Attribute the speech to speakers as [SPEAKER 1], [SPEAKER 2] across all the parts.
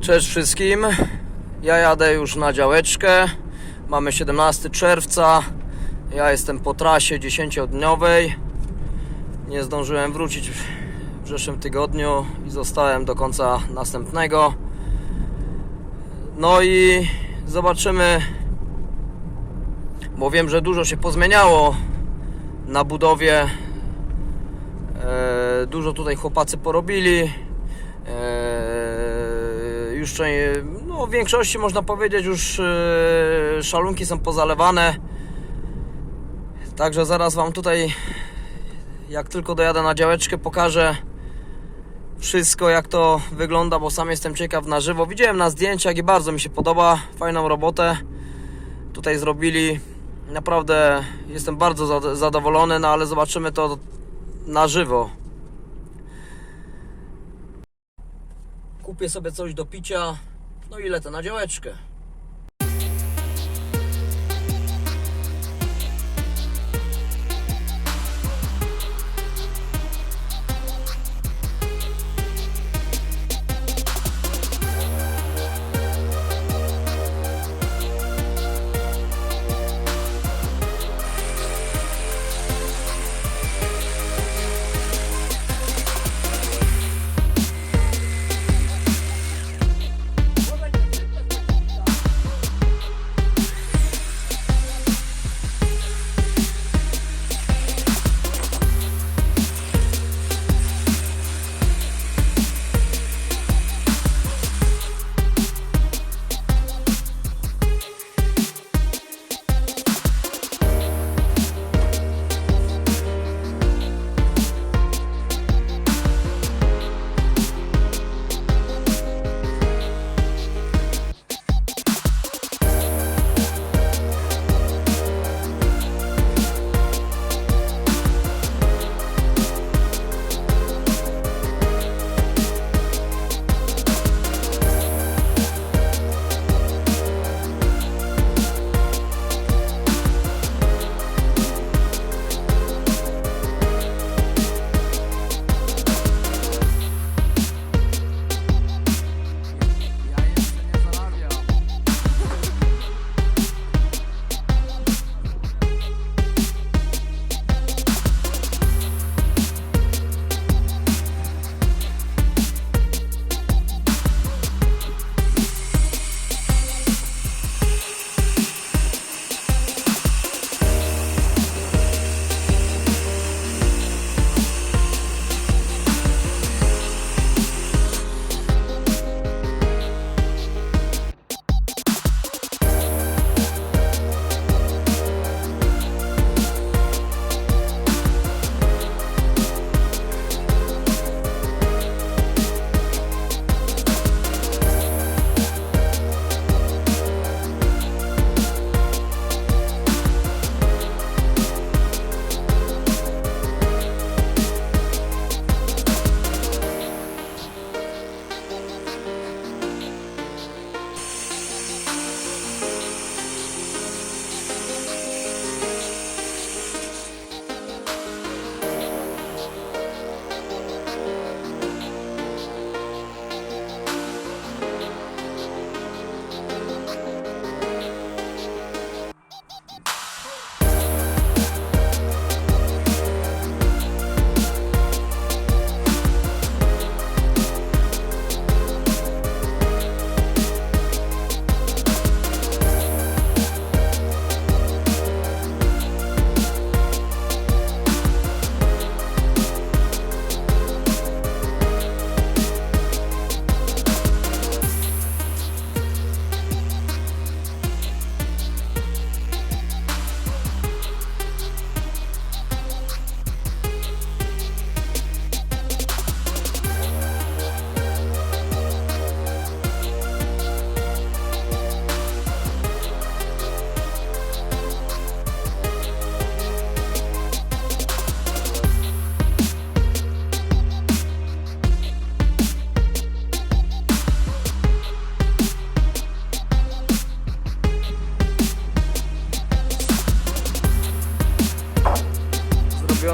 [SPEAKER 1] Cześć wszystkim. Ja jadę już na działeczkę. Mamy 17 czerwca. Ja jestem po trasie 10-dniowej. Nie zdążyłem wrócić w zeszłym tygodniu i zostałem do końca następnego. No i zobaczymy, bo wiem, że dużo się pozmieniało na budowie. E, dużo tutaj chłopacy porobili. Już no, w większości można powiedzieć już e, szalunki są pozalewane. Także zaraz Wam tutaj, jak tylko dojadę na działeczkę, pokażę wszystko jak to wygląda, bo sam jestem ciekaw na żywo. Widziałem na zdjęciach i bardzo mi się podoba. Fajną robotę tutaj zrobili. Naprawdę jestem bardzo zad- zadowolony, no ale zobaczymy to na żywo. Kupię sobie coś do picia, no i lecę na działeczkę.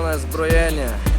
[SPEAKER 1] Zrobione zbrojenie.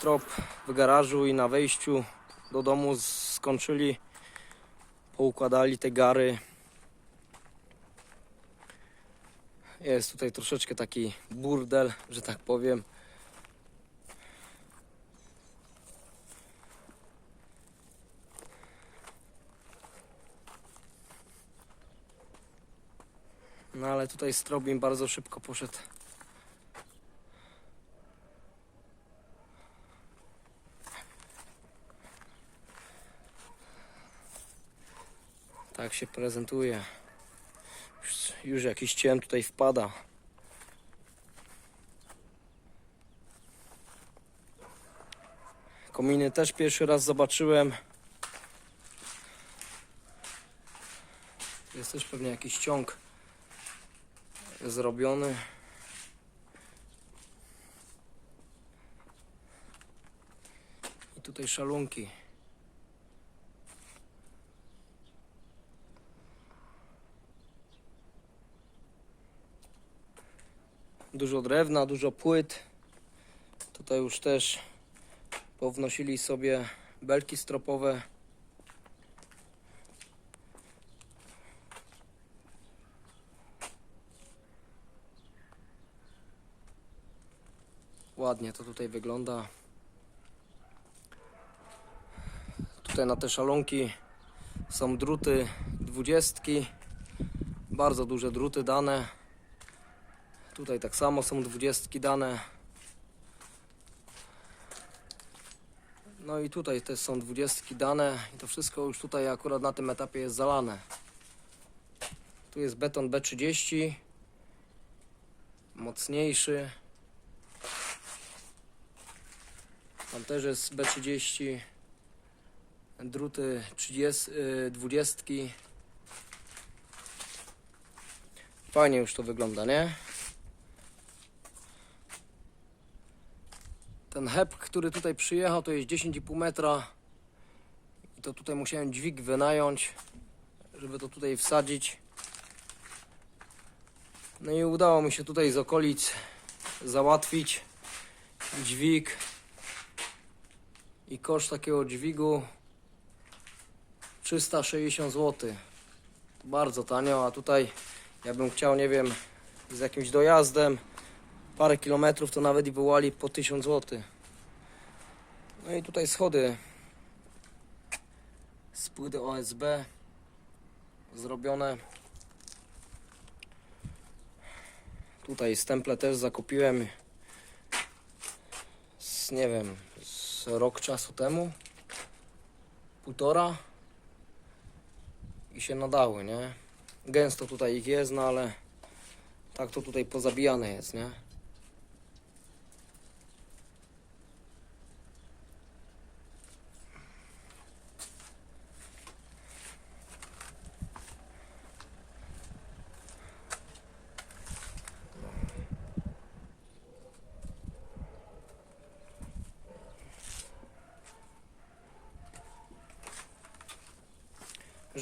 [SPEAKER 1] Strop w garażu i na wejściu do domu skończyli. Poukładali te gary. Jest tutaj troszeczkę taki burdel, że tak powiem. No ale tutaj strop im bardzo szybko poszedł. Się prezentuje. Już, już jakiś cień tutaj wpada. Kominy też pierwszy raz zobaczyłem. Jest też pewnie jakiś ciąg zrobiony. I tutaj szalunki. Dużo drewna, dużo płyt. Tutaj już też pownosili sobie belki stropowe. Ładnie to tutaj wygląda. Tutaj na te szalonki są druty dwudziestki. Bardzo duże druty dane. Tutaj tak samo są dwudziestki dane. No i tutaj też są dwudziestki dane i to wszystko już tutaj akurat na tym etapie jest zalane. Tu jest beton B30 mocniejszy. Tam też jest B30 druty 30, y, 20. Fajnie już to wygląda, nie? Ten heb, który tutaj przyjechał, to jest 10,5 metra. I to tutaj musiałem dźwig wynająć, żeby to tutaj wsadzić. No i udało mi się tutaj z okolic załatwić dźwig. I koszt takiego dźwigu 360 zł. Bardzo tanio, a tutaj ja bym chciał, nie wiem, z jakimś dojazdem parę kilometrów to nawet i wołali po 1000 zł. No i tutaj schody z płyty OSB zrobione. Tutaj stemple też zakupiłem z, nie wiem, z rok czasu temu. Półtora. I się nadały, nie? Gęsto tutaj ich jest, no ale tak to tutaj pozabijane jest, nie?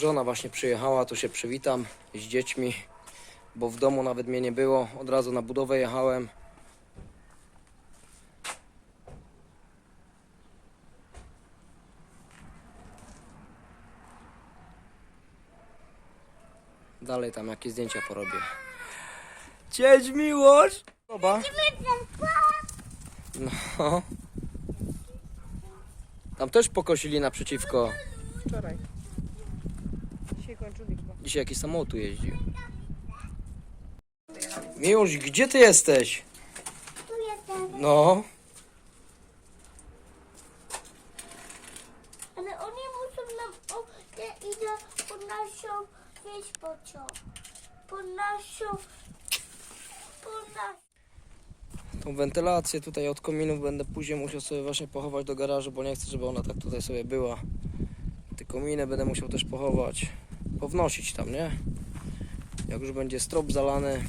[SPEAKER 1] Żona właśnie przyjechała, to się przywitam z dziećmi, bo w domu nawet mnie nie było. Od razu na budowę jechałem. Dalej tam jakieś zdjęcia porobię. Cześć miłość! Oba. No. Tam też pokosili naprzeciwko.
[SPEAKER 2] Wczoraj. Dzisiaj
[SPEAKER 1] jakiś samochód tu jeździł. Miłość, gdzie ty jesteś?
[SPEAKER 3] Tu jestem.
[SPEAKER 1] No,
[SPEAKER 3] Ale oni muszą nam o, te idę pod naszą wieś pociąg. Pod naszą. Pod naszą.
[SPEAKER 1] tą wentylację tutaj od kominów będę później musiał sobie właśnie pochować do garażu, bo nie chcę, żeby ona tak tutaj sobie była. Te kominy będę musiał też pochować, pownosić tam, nie? Jak już będzie strop zalany.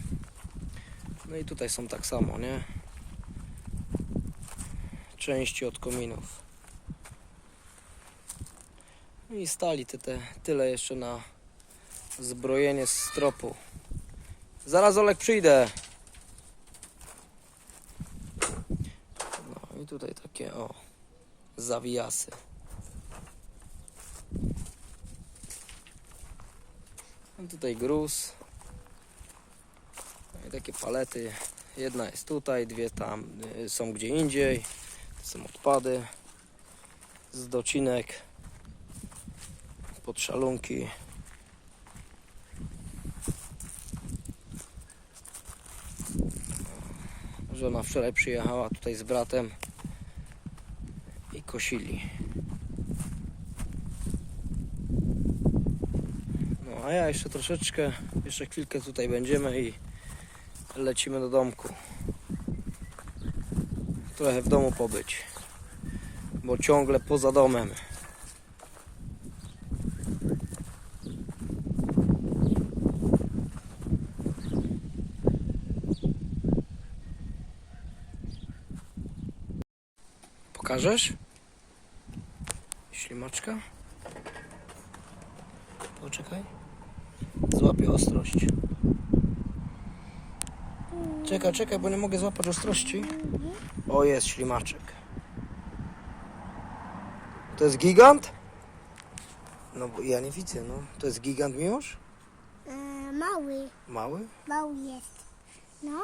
[SPEAKER 1] No i tutaj są tak samo, nie? Części od kominów. No i stali te, te tyle jeszcze na zbrojenie z stropu. Zaraz Olek przyjdę. No i tutaj takie o zawijasy. No tutaj gruz. No i takie palety. Jedna jest tutaj, dwie tam y, są gdzie indziej. To są odpady z docinek pod szalunki. Żona wczoraj przyjechała tutaj z bratem i kosili. A ja jeszcze troszeczkę, jeszcze chwilkę tutaj będziemy i lecimy do domku. Trochę w domu pobyć, bo ciągle poza domem. Pokażesz? Ślimaczka? Poczekaj. Złapię ostrość. Czekaj, czekaj, bo nie mogę złapać ostrości. O, jest ślimaczek. To jest gigant? No bo ja nie widzę, no. To jest gigant miłosz?
[SPEAKER 3] E, mały,
[SPEAKER 1] Mały?
[SPEAKER 3] mały jest. No.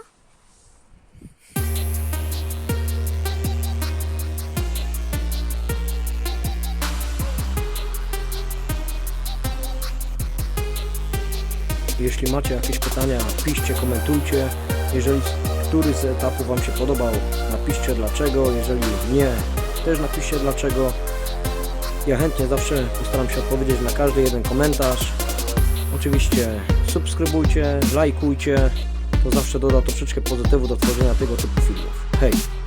[SPEAKER 1] Jeśli macie jakieś pytania, piszcie, komentujcie. Jeżeli który z etapów Wam się podobał, napiszcie dlaczego. Jeżeli nie, też napiszcie dlaczego. Ja chętnie zawsze postaram się odpowiedzieć na każdy jeden komentarz. Oczywiście subskrybujcie, lajkujcie. To zawsze doda troszeczkę pozytywu do tworzenia tego typu filmów. Hej!